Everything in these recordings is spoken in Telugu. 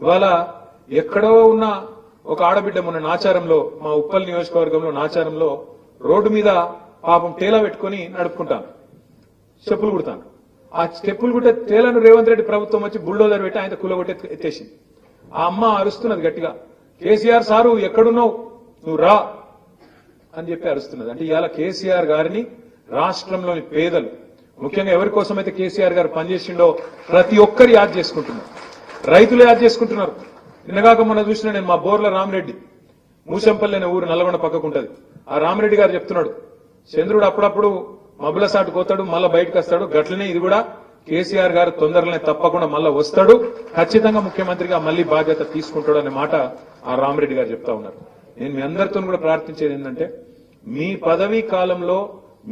ఇవాళ ఎక్కడో ఉన్న ఒక ఆడబిడ్డ మొన్న నాచారంలో మా ఉప్పల్ నియోజకవర్గంలో నాచారంలో రోడ్డు మీద పాపం టేలా పెట్టుకొని నడుపుకుంటాను. చెప్పులు కుడతాను. ఆ చెప్పులు కుట్టే తేలను రేవంత్ రెడ్డి ప్రభుత్వం వచ్చి బుల్డోజర్ పెట్టి ఆయన కూలగొట్టి ఎత్తేసింది. ఆ అమ్మ అరుస్తున్నది గట్టిగా కేసీఆర్ సారు ఎక్కడున్నావు? నువ్వు రా అని చెప్పి అరుస్తున్నది. అంటే ఇవాళ కేసీఆర్ గారిని రాష్ట్రంలోని పేదలు ముఖ్యంగా ఎవరి కోసమైతే కేసీఆర్ గారు పనిచేసిండో ప్రతి ఒక్కరు యాద్ చేసుకుంటున్నారు. రైతులు యాద్ చేసుకుంటున్నారు. నిన్నగాక మొన్న చూసిన నేను మా బోర్ల రామిరెడ్డి. మూసంపల్లి అనే ఊరు నల్గొండ పక్కకుంటది ఆ రామిరెడ్డి గారు చెప్తున్నాడు. చంద్రుడు అప్పుడప్పుడు మబ్బుల సాటు పోతాడు మళ్ళా బయటకు వస్తాడు. గట్లనే ఇది కూడా కేసీఆర్ గారు తొందరలోనే తప్పకుండా మళ్ళా వస్తాడు. ఖచ్చితంగా ముఖ్యమంత్రిగా మళ్ళీ బాధ్యత తీసుకుంటాడు అనే మాట ఆ రామిరెడ్డి గారు చెప్తా ఉన్నారు. నేను మీ అందరితో కూడా ప్రార్థించేది ఏంటంటే మీ పదవీ కాలంలో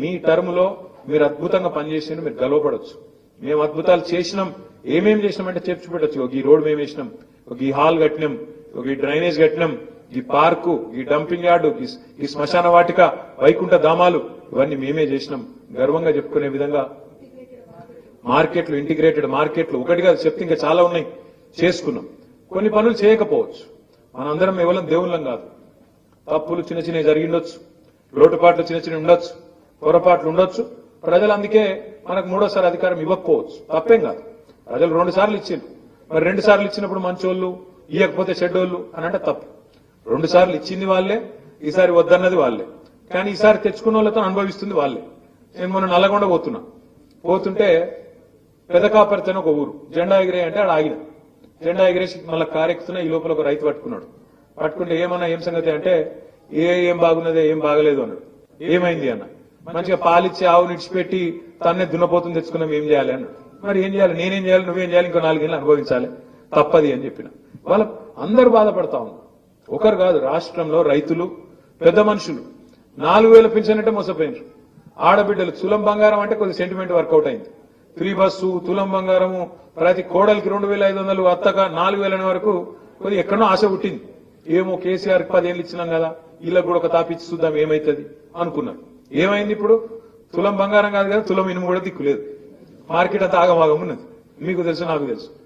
మీ టర్మ్లో మీరు అద్భుతంగా పనిచేసి మీరు గెలవపడవచ్చు మేము అద్భుతాలు చేసినాం. ఏమేం చేసినామంటే చెప్పి పెట్టచ్చు ఒక ఈ రోడ్ మేము వేసినాం. ఒక ఈ హాల్ కట్టినాం. ఒక ఈ డ్రైనేజ్ కట్టినాం. ఈ పార్కు ఈ డంపింగ్ యార్డు ఈ- శ్మశాన వాటిక వైకుంఠ ధామాలు ఇవన్నీ మేమే చేసినాం. గర్వంగా చెప్పుకునే విధంగా మార్కెట్లు ఇంటిగ్రేటెడ్ మార్కెట్లు ఒకటిగా చెప్తే ఇంకా చాలా ఉన్నాయి. చేసుకున్నాం. కొన్ని పనులు చేయకపోవచ్చు. మనందరం ఎవరం దేవుళ్ళం కాదు. తప్పులు చిన్న చిన్నవి జరిగిండొచ్చు లోటుపాట్లు చిన్న చిన్న ఉండొచ్చు. పొరపాట్లు ఉండొచ్చు. ప్రజలు అందుకే మనకు మూడోసారి అధికారం ఇవ్వకపోవచ్చు. తప్పేం కాదు. ప్రజలు రెండు సార్లు ఇచ్చిండ్రు. మరి రెండు సార్లు ఇచ్చినప్పుడు మంచోళ్ళు ఇవ్వకపోతే చెడ్డోళ్ళు అని అంటే తప్పు. రెండు సార్లు ఇచ్చింది వాళ్ళే ఈసారి వద్దన్నది వాళ్ళే. కానీ ఈసారి తెచ్చుకున్న వాళ్ళతో అనుభవిస్తుంది వాళ్ళే. నేను మొన్న నల్లగొండ పోతున్నా. పోతుంటే పెదకాపర్తి ఒక ఊరు. జెండా ఎగిరే అంటే ఆడ ఆగిన. జెండా ఎగిరేసి మళ్ళీ కారెక్కుతున్నా ఈ లోపల ఒక రైతు పట్టుకున్నాడు. పట్టుకుంటే ఏమన్నా ఏం సంగతి అంటే ఏ ఏం బాగున్నదే ఏం బాగలేదు అన్నాడు. ఏమైంది అన్న? మంచిగా పాలిచ్చి ఆవు నిడిచిపెట్టి తన్నే దున్నపోతుంది తెచ్చుకున్నాం ఏం చేయాలి అన్నాడు మరి ఏం చేయాలి? నేనేం చేయాలి? నువ్వేం చేయాలి? ఇంకో నాలుగేళ్ళు అనుభవించాలి. తప్పది అని చెప్పిన. వాళ్ళ అందరు బాధపడతా ఉన్నారు. ఒకరు కాదు రాష్ట్రంలో రైతులు పెద్ద మనుషులు. నాలుగు వేల పెన్షన్ అంటే మోసపోయినారు. ఆడబిడ్డలు తులం బంగారం అంటే కొద్ది సెంటిమెంట్ వర్కౌట్ అయింది. ఫ్రీ బస్సు తులం బంగారము ప్రతి కోడలికి రెండు వేల ఐదు వందలు అత్తగా నాలుగు వేల వరకు కొద్ది ఎక్కడో ఆశ పుట్టింది. ఏమో కేసీఆర్ పదేళ్ళు ఇచ్చినాం కదా ఇళ్ళకు కూడా ఒక తాపిచ్చి చూద్దాం ఏమైతుంది అనుకున్నారు. ఏమైంది ఇప్పుడు? తులం బంగారం కాదు కదా తులం ఇనుము కూడా దిక్కులేదు. మార్కెట్ అంతా ఆగమాగం ఉన్నది. మీకు తెలుసు నాకు తెలుసు.